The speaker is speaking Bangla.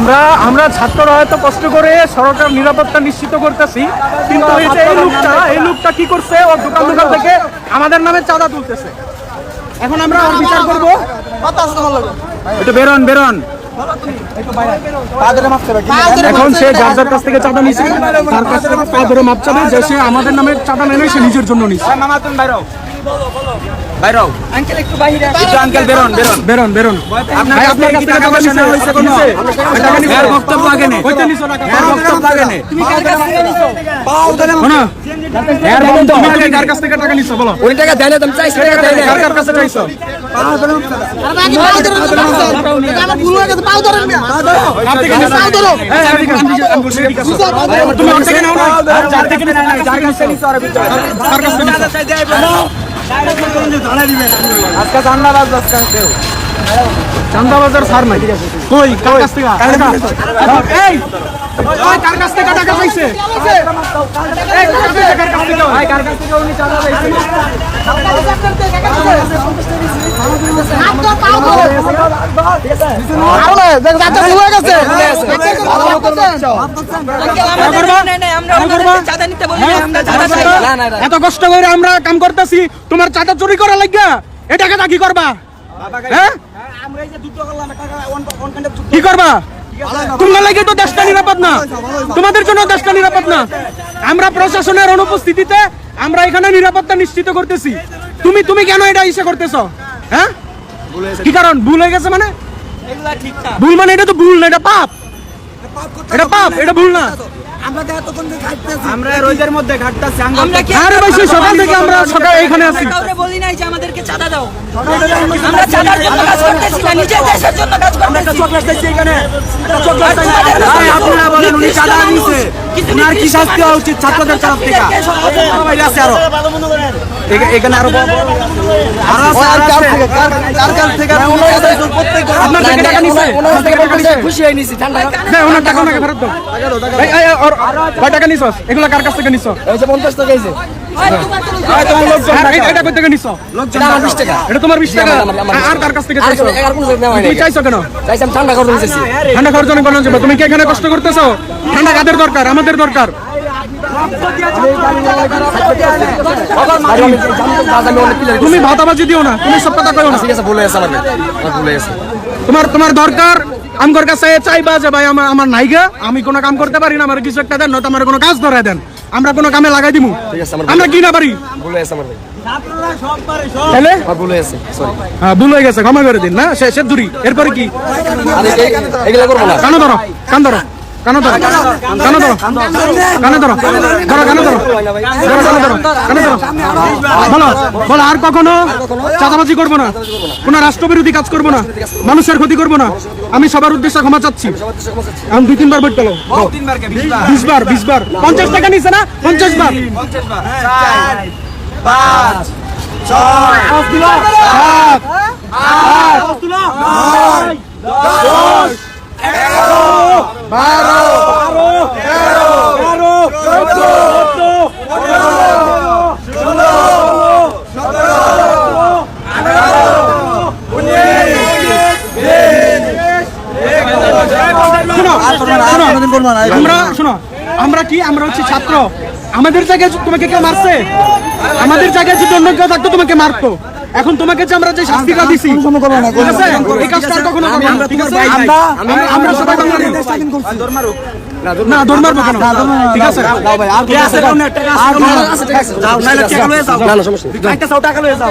আমরা আমরা ছাত্ররা হয়তো কষ্ট করে সরকার নিরাপত্তা নিশ্চিত করতেছি কিন্তু এই যে এই লোকটা এই লোকটা কি করছে? ওর দোকান দোকান থেকে আমাদের নামে চাঁদা তুলতেছে। এখন আমরা ওর বিচার করব। একটু বেরোন বেরোন। এখন সে যার যার কাছ থেকে চাঁদা নিছে তার কাছ থেকে পা ধরে মাপ চাবে যে সে আমাদের নামে চাঁদা নেবে সে নিজের জন্য তুমি বাইরও আঙ্কেল একটু বাইরে। একটু আঙ্কেল বেরোন বেরোন বেরোন বেরোন ভাই, আপনার কাছ টাকা নিছে হইছে কোনো টাকা নিছে এর বক্তব্য আগে নে কইতে নিছো টাকা এর বক্তব্য আগে নে তুমি কার কাছ থেকে নিছো? শোনো এর বক্তব্য তুমি কার কাছ থেকে টাকা নিছো বলো উনি টাকা দেয় না তুমি চাইছি টাকা দেয় না কার কার কাছে চাইছো কার থেকে নিছো এই, এদিকে আসো। আমি বলছি, এদিকে আসো। তুমি ওর থেকে নাও না যার থেকে নিছো যার কাছে নিছো আর বিচার কার কাছ নিছো আজকে ঠান্ডা আজকে কেউ। চান্দাবাজার সার নাই। কই কার কাছ থেকে? টাকা? এই! ওই কার কাছ থেকে টাকা পাইছে এই কার কাছ থেকে কার কাছ থেকে ভাই কার কাছ থেকে উনি চাঁদা পাইছে আঙ্কেল, এত কষ্ট করে আমরা কাম করতেছি তোমার চাঁদা চুরি করা লাগা এ টাকাটা কি করবা হ্যাঁ কি করবা তোমার লাগে তো দেশটা নিরাপদ না তোমাদের জন্য দেশটা নিরাপদ না আমরা প্রশাসনের অনুপস্থিতিতে আমরা এখানে নিরাপত্তা নিশ্চিত করতেছি তুমি তুমি কেন এটা ইসে করতেছো হ্যাঁ কি কারণ ভুল হয়ে গেছে মানে ভুল মানে এটা তো ভুল না এটা পাপ। এটা পাপ এটা ভুল না। আমরা রোদের মধ্যে ঘাটতাছি কি আরে ভাই সেই সকাল থেকে আমরা সকাল এখানে আছি। কাউরে বলি নাই যে আমাদেরকে চাঁদা দাও। আমরা চাঁদার জন্য কাজ করতেছি না নিজের দেশের জন্য কাজ করতেছি। চকলেট দিচ্ছি এখানে। তোমাদের ভাই আপনারা বলেন উনি চাঁদা নিছে উনার কি শাস্তি হওয়া উচিত ছাত্রদের তরফ থেকে? আছে আরও। এখানে আরও আরও আছে আরও আছে। থেকে খুশি হয়ে নিছি ঠান্ডা ওনার টাকা ওনাকে ফেরত দাও এই, এই, এই, কয় টাকা নিছস? এগুলা কার কাছ থেকে নিছো এই যে 50 টাকা হইছে তোমার তো ভাই তোমার লোকজন আর এই- এটা কই থেকে নিছো লোকজন 20 টাকা। এটা তোমার 20 টাকা। আমার- আমার- আর কার কাছ থেকে চাইছো? আর কোনো নেওয়া তুমি নাই চাইছো কেন? চাইছি আমি ঠান্ডা করতে চাইছি ঠান্ডা খাওয়ার জন্য কেন তুমি কি এখানে কষ্ট করতেছো? ঠান্ডা কাদের দরকার? আমাদের দরকার। তুমি ভাতাবাজি দিও না। তুমি সব কথা কইও না। ঠিক আছে ভুলে গেছে আমার ভুলে গেছে। তোমার তোমার দরকার? আমার কাছে চাইবা যে ভাই আমার আমার নাইগা আমি কোনো কাম করতে পারি না আমার কিছু একটা দেন নয়তো আমার কোনো কাজ ধরাই দেন। আমরা কোনো কামে লাগাই দিমু। ঠিক আছে, আমার কি না পারি? ভুলে গেছে আমার তাহলে আমার ভুলে গেছে সরি হ্যাঁ ভুল গেছে ক্ষমা করে দিন না? সে সে দূরি। এরপরে কি? আর এই- এগুলা করব না। কানো ধরো কান ধরো। কানো ধরো কানো ধরো কানে ধরো ধরো কানে ধরো ধরো কানে ধরো কানে ধরো। বলো বলো আর কখনো চাঁদাবাজি করব না কোন রাষ্ট্রবিরোধী কাজ করব না মানুষের ক্ষতি করব না। আমি সবার উদ্দেশ্যে ক্ষমা চাচ্ছি। আমি দুই তিনবার বই পেল বিশ বার বিশ বার। পঞ্চাশ টাকা নিছে না? পঞ্চাশ বার। পাঁচ ছয় সাত শোনো, শোনো, আমরা শোনো আমরা কি? আমরা হচ্ছে ছাত্র। আমাদের জায়গায় তোমাকে তোমাকে মারতো। এখন তোমাকে যে আমরা যে শাস্তিটা দিছি ঠিক এই কাজটা আর কখনো করব না, ঠিক আছে? আমরা- আমরা সবাই বাঙালি। না দৌড় মারবো কেন ঠিক আছে? না। না সমস্যা টাকা লয়ে যাও।